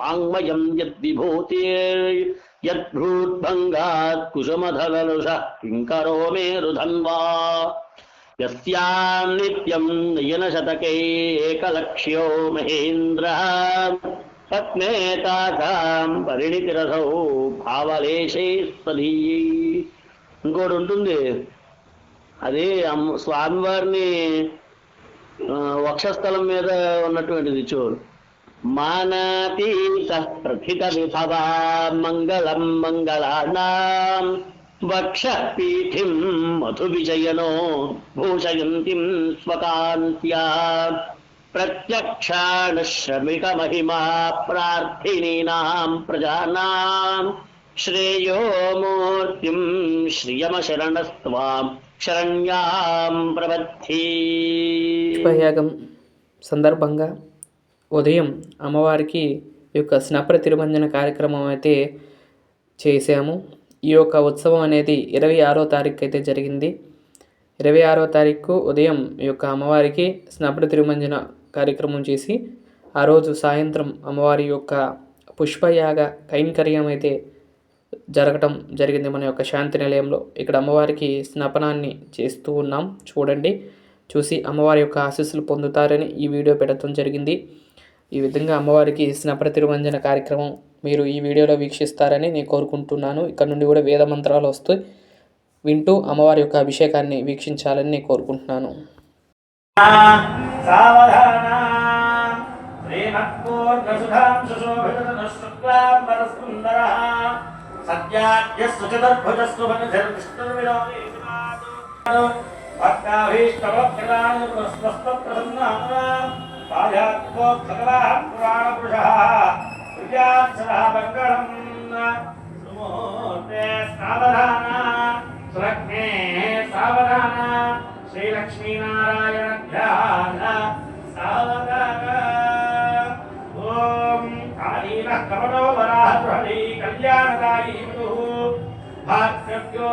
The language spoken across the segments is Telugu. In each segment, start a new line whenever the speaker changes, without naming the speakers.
వాంగ్మయం యద్విభూతి. యద్భూద్భంగాత్ కుసుమధలలుష కింకరో మేరుధన్వా. యస్యాం నిత్యం నయనశతకే ఏకలక్ష్యో మహేంద్ర. పత్నేతాకాం పరిణితిరసౌ భావలేశే స్వధీయై ఇంకోటి ఉంటుంది. అది స్వామివారిని వక్షస్థలం మీద ఉన్నటువంటిది చూడు మానాతీత ప్రథిత విభవా మంగళం మంగళానాం వక్ష పీఠిం మధు విజయనో భూషయంతిం స్వకాంత్యా ప్రత్యక్షాణ శ్రమిక మహిమా ప్రార్థినీనాం ప్రజానాం శ్రేయో మూర్తిం శ్రియమ శరణస్త్వాం శరణ్యాం ప్రబద్ధి
పుష్పయాగం సందర్భంగా ఉదయం అమ్మవారికి ఈ యొక్క స్నపర తిరుమంజన కార్యక్రమం అయితే చేశాము. ఈ యొక్క ఉత్సవం అనేది ఇరవై ఆరో తారీఖు అయితే జరిగింది. ఇరవై ఆరో తారీఖు ఉదయం ఈ యొక్క అమ్మవారికి స్నపర తిరుమంజన కార్యక్రమం చేసి ఆ రోజు సాయంత్రం అమ్మవారి యొక్క పుష్పయాగ కైంకర్యం అయితే జరగటం జరిగింది మన యొక్క శాంతి నిలయంలో. ఇక్కడ అమ్మవారికి స్నపనాన్ని చేస్తూ ఉన్నాం. చూడండి చూసి అమ్మవారి యొక్క ఆశీస్సులు పొందుతారని ఈ వీడియో పెట్టడం జరిగింది. ఈ విధంగా అమ్మవారికి ఇచ్చిన ప్రతిరువంజన కార్యక్రమం మీరు ఈ వీడియోలో వీక్షిస్తారని నేను కోరుకుంటున్నాను. ఇక్కడ నుండి కూడా వేద మంత్రాలు వస్తాయి వింటూ అమ్మవారి యొక్క అభిషేకాన్ని వీక్షించాలని నేను కోరుకుంటున్నాను.
భక్తాభీష్టవక్రాన్ పాయాత్మో భగవాన్ పురాణపురుషः మంగళం సుమూర్తే సావధాన సురజ్ఞే సావధాన శ్రీలక్ష్మీనారాయణ ధ్యాన సావధాన ఓం కాళీన కమలో వరాహ కళ్యాణదాయీ మధు భాగ్యవ్యో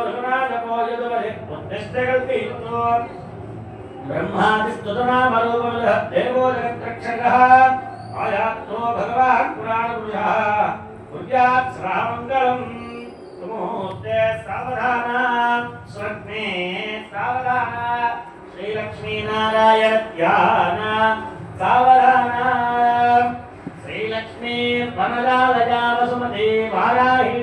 ఉద్దిష్టగల్పీతో బ్రహ్మాదిస్తుతనామరూపమిదః దేవో జగత్రక్షకः ఆయాత్తో భగవాన్ పురాణపురుషः కుర్యాత్ శ్రామంగళం సుముహూర్తే సావధాన స్వగ్నే సావధాన శ్రీలక్ష్మీనారాయణ ధ్యాన సావధాన శ్రీలక్ష్మీ వనరాలజా వసుమతి వారాహి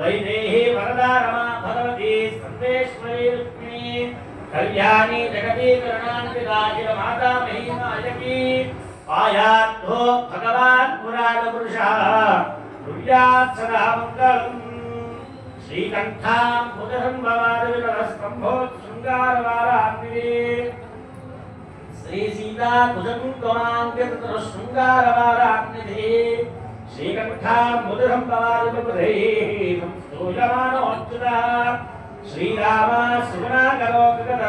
वैदेही वरदा रमा भगवती संदेश्वरी रुक्मिणी। कल्याणी जगती करुणान्तिकाचिर माता महिमायकी आयाद्धो भगवान् पुराणपुरुषः तुर्यात् सदा मङ्गलम्। श्रीकण्ठां भुजसम्भवादविलवस्तम्भोच्छृङ्गारवारान्विरे श्रीसीता कुजं त्वमाङ्गतशृङ्गारवारान्विधे శ్రీకంఠాం భుజసంభవాద శ్రీరామ సుగుణాకలోకగత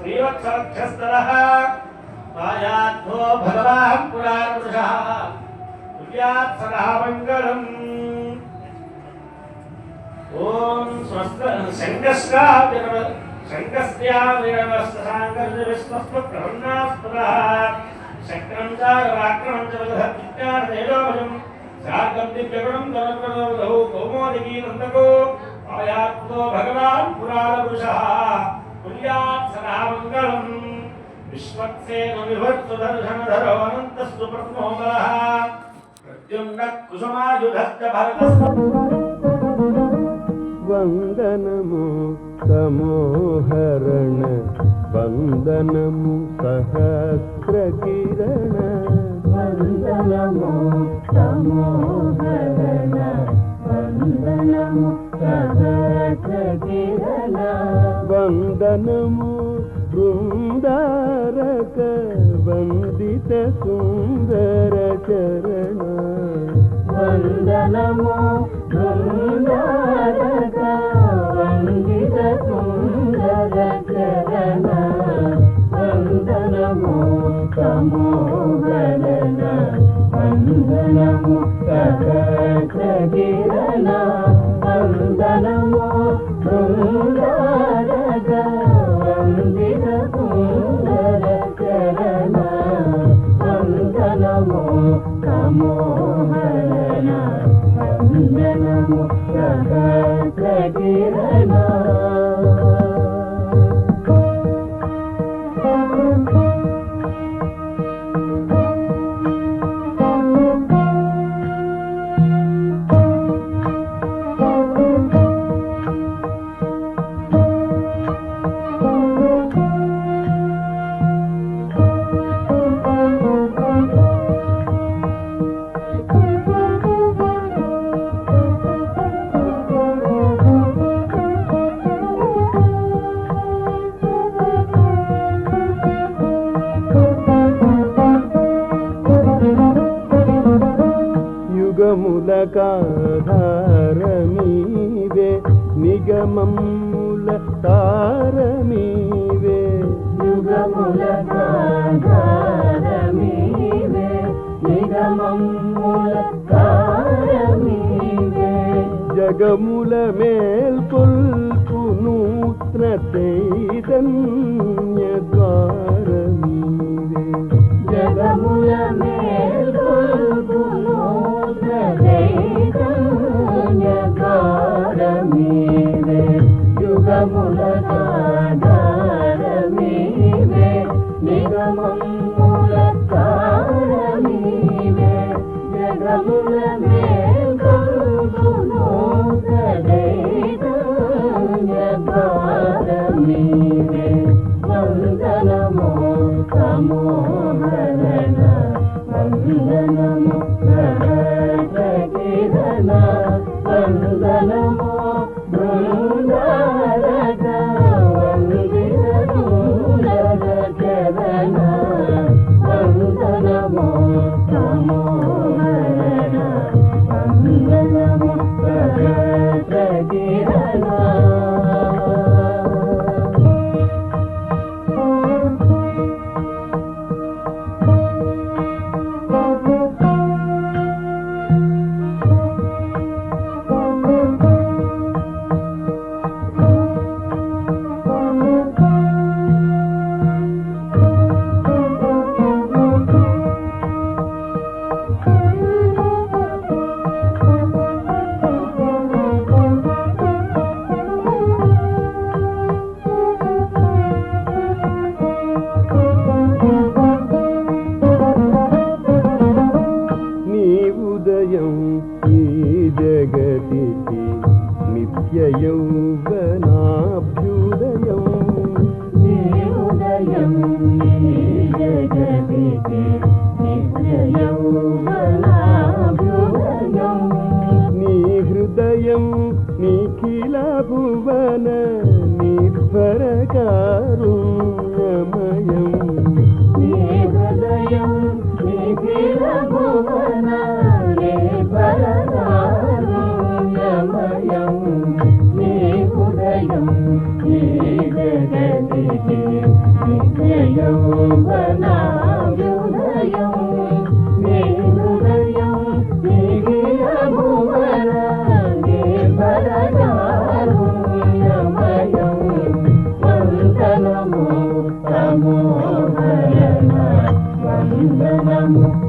శ్రీవత్సవక్షస్తరः పాయాత్మో భగవాన్ పురాణపురుషः. కుర్యాత్ సదా మంగళం. ఓం స్వస్త శంకస్కావిరవ శంకస్యావిరవస్సాంగర్విశ్వస్వప్రహన్నాస్పదः శంకరం చారవాక్రమం చ విజ్ఞానదేవోజం శార్గం దివ్యగుణం ధనుర్వదౌ కౌమోదికీ నందకో. ఆయాత్మో భగవాన్ పురాణపురుషः కుర్యాత్ సదా మంగళం. విశ్వక్సేన విభర్తు దర్శన విభర్తుదర్శనధరో అనంతస్తు ప్రథమోదరः ప్రద్యుమ్న కుసుమాయుధస్త భరతస్వ
వందనము సమోహరణ వందనము సహస్ర वन्दनमो
नमो गगन वन्दनमो गगन
वन्दनमो वृन्दारक वन्दित सुन्दर चरण।
वन्दनमो నమో కమోగన వందనము కృగిరణ వందనము తుంగరగ వందిర కుందర కరణ వందనము కమో సుందర
తారమీవే.
యుగముల కారమీవే నిగమముల కారమీవే
జగముల మేల్కొల్పు నూత్న చైతన్య.
సమోహరణ
నిత్య యౌవనాభ్యుదయం
ఉదయం నిత్య యౌవనాభ్యుదయం.
నీ హృదయం నిఖిల భువన నిర్భరకారుణ్యమయం
హృదయం నీ జగతికి నిత్య యౌవనాభ్యుదయం నీ హృదయం నిఖిల భువన నిర్భరకారుణ్యమయం వందనము సమోహరణ వందనము సదా